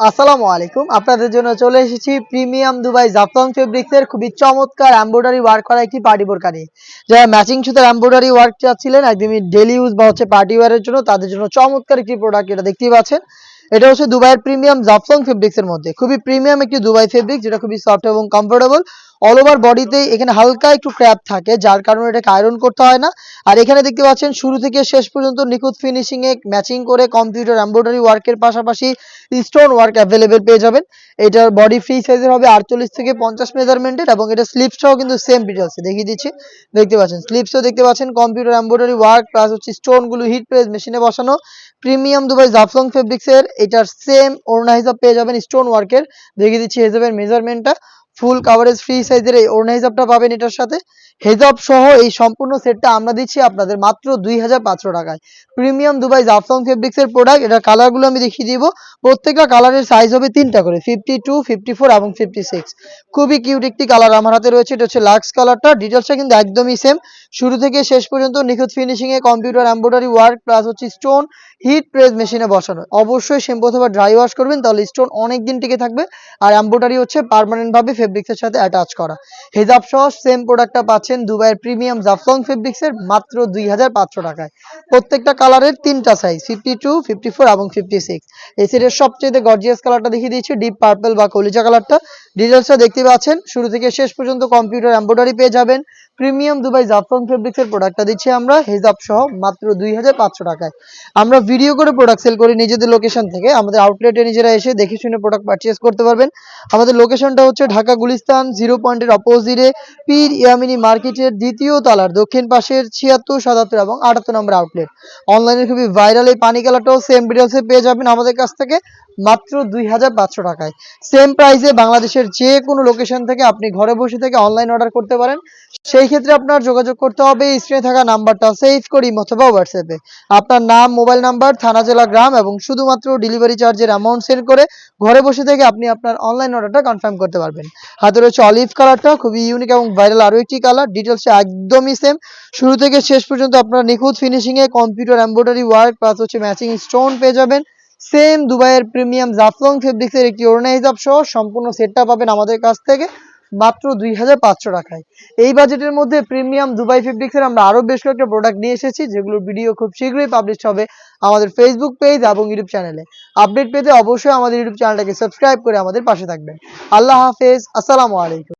আসসালামু আলাইকুম। আপনাদের জন্য চলে এসেছি প্রিমিয়াম দুবাই জাফলং ফেব্রিক্সের খুবই চমৎকার এমব্রয়ডারি ওয়ার্ক করা একটি পার্টি বোরকা নিয়ে যারা ম্যাচিং সুতার এমব্রয়ডারি ওয়ার্ক চাচ্ছিলেন, একদমই ডেলি ইউজ বা হচ্ছে পার্টি ওয়ারের জন্য তাদের জন্য চমৎকার একটি প্রোডাক্ট এটা দেখতেই পাচ্ছেন। এটা হচ্ছে দুবাইয়ের প্রিমিয়াম জাফলং ফেব্রিক্সের মধ্যে। খুবই প্রিমিয়াম একটি দুবাই ফেব্রিক যেটা খুবই সফট এবং কমফোর্টেবল অল ওভার বডিতে এখানে হালকা একটু ক্র্যাপ থাকে, যার কারণে এটাকে আয়রন করতে হয় না। আর এখানে দেখতে পাচ্ছেন, শুরু থেকে শেষ পর্যন্ত নিখুঁত ফিনিশিং এ ম্যাচিং করে কম্পিউটার এমব্রয়ডারি ওয়ার্কের পাশাপাশি স্টোন ওয়ার্ক অ্যাভেলেবেল পেয়ে যাবেন। এটার বডি ফ্রি সাইজের হবে আটচল্লিশ থেকে পঞ্চাশ মেজারমেন্টের এবং এটা স্লিপসটাও কিন্তু সেম ডিটেলসে দেখিয়ে দিচ্ছি। দেখতে পাচ্ছেন স্লিপসও দেখতে পাচ্ছেন কম্পিউটার এমব্রয়ডারি ওয়ার্ক প্লাস হচ্ছে স্টোনগুলো হিট প্রেস মেশিনে বসানো। প্রিমিয়াম দুবাই জাফলং ফেব্রিক্সের এটার সেম ওড়না হিসাব পেয়ে যাবেন স্টোন ওয়ার্কের দেখিয়ে দিচ্ছি হিসাবের মেজারমেন্টটা ফুল কাভারেজ ফ্রি সাইজের এই ওড়না হিসাবটা পাবেন এটার সাথে। হেজাব সহ এই সম্পূর্ণ সেটটা আমরা দিচ্ছি আপনাদের মাত্র দুই হাজার পাঁচশো টাকায়। প্রিমিয়াম দুবাই জাফলং ফেব্রিক্সের প্রোডাক্ট এটার কালারগুলো আমি দেখিয়ে দিব। প্রত্যেকটা কালারের সাইজ হবে তিনটা করে ফিফটি টু ফিফটি ফোর এবং ফিফটি সিক্স খুবই কিউট একটি কালার আমার হাতে রয়েছে, এটা হচ্ছে লাক্স কালারটা ডিটেলসটা কিন্তু একদমই সেম শুরু থেকে শেষ পর্যন্ত নিখুঁত ফিনিশিং এ কম্পিউটার এমব্রয়ডারি ওয়ার্ক প্লাস হচ্ছে স্টোন হিট প্রেস মেশিনে বসানো। অবশ্যই শ্যাম্পু অথবা ড্রাই ওয়াশ করবেন, তাহলে স্টোন অনেক দিন টিকে থাকবে। আর এমব্রয়ডারি হচ্ছে পার্মানেন্ট ভাবে ফেব্রিক্সের সাথে অ্যাটাচ করা। হেজাব সহ সেম প্রোডাক্টটা পাচ্ছেন দুবাইয়ের প্রিমিয়াম জাফলং ফেব্রিক্সের মাত্র দুই হাজার পাঁচশো টাকায়। প্রত্যেকটা কালারের তিনটা size fifty two fifty four এবং ফিফটি সিক্স এই সেটের সবচেয়ে গর্জিয়াস কালারটা দেখিয়ে দিয়েছি ডিপ পার্পল বা কলিজা কালারটা ডিটেলসটা দেখতে পাচ্ছেন। শুরু থেকে শেষ পর্যন্ত কম্পিউটার এমব্রয়ডারি পেয়ে যাবেন। প্রিমিয়াম দুবাই জাফলং ফেব্রিক্সের প্রোডাক্টটা দিচ্ছি আমরা হেজাব সহ মাত্র দুই হাজার পাঁচশো টাকায়। আমরা ভিডিও করে প্রোডাক্ট সেল করি নিজেদের লোকেশন থেকে। আমাদের আউটলেটে নিজেরা এসে দেখে শুনে প্রোডাক্ট পারচেস করতে পারবেন। আমাদের লোকেশনটা হচ্ছে ঢাকা গুলিস্তান জিরো পয়েন্টের অপোজিটে পীর ইয়ামিনী মার্কেটের দ্বিতীয় তলার দক্ষিণ পাশের ছিয়াত্তর, সাতাত্তর এবং আটাত্তর নম্বর আউটলেট অনলাইনে খুবই ভাইরাল এই পানি কালারটাও সেম ডিটেলসে পেয়ে যাবেন আমাদের কাছ থেকে, মাত্র দুই হাজার পাঁচশো টাকায়। সেম প্রাইসে বাংলাদেশের যে কোনো লোকেশন থেকে আপনি ঘরে বসে থেকে অনলাইন অর্ডার করতে পারেন। সেই ক্ষেত্রে আপনার যোগাযোগ করতে হবে স্ক্রিনে থাকা নাম্বারটা সেভ করি অথবা হোয়াটসঅ্যাপে আপনার নাম মোবাইল নাম্বার থানা, জেলা, গ্রাম এবং শুধুমাত্র ডেলিভারি চার্জের অ্যামাউন্ট সেন্ড করে ঘরে বসে থেকে আপনি আপনার অনলাইন অর্ডারটা কনফার্ম করতে পারবেন। হাতে রয়েছে অলিভ কালারটা খুবই ইউনিক এবং ভাইরাল আরও একটি কালার ডিটেলসটা একদমই সেম শুরু থেকে শেষ পর্যন্ত আপনার নিখুঁত ফিনিশিংয়ে কম্পিউটার এমব্রয়ডারি ওয়ার্ক প্লাস হচ্ছে ম্যাচিং স্টোন পেয়ে যাবেন। সেম দুবাইয়ের প্রিমিয়াম জাফলং ফেব্রিক্সের একটি ওড়না হিসাব সহ সম্পূর্ণ সেটটা পাবেন আমাদের কাছ থেকে মাত্র দুই হাজার পাঁচশো টাকায়। এই বাজেটের মধ্যে প্রিমিয়াম দুবাই ফেব্রিক্সের আমরা আরও বেশ কয়েকটা প্রোডাক্ট নিয়ে এসেছি, যেগুলোর ভিডিও খুব শীঘ্রই পাবলিশ হবে আমাদের ফেসবুক পেজ এবং ইউটিউব চ্যানেলে আপডেট পেতে অবশ্যই আমাদের ইউটিউব চ্যানেলটাকে সাবস্ক্রাইব করে আমাদের পাশে থাকবেন। আল্লাহ হাফেজ, আসসালামু আলাইকুম।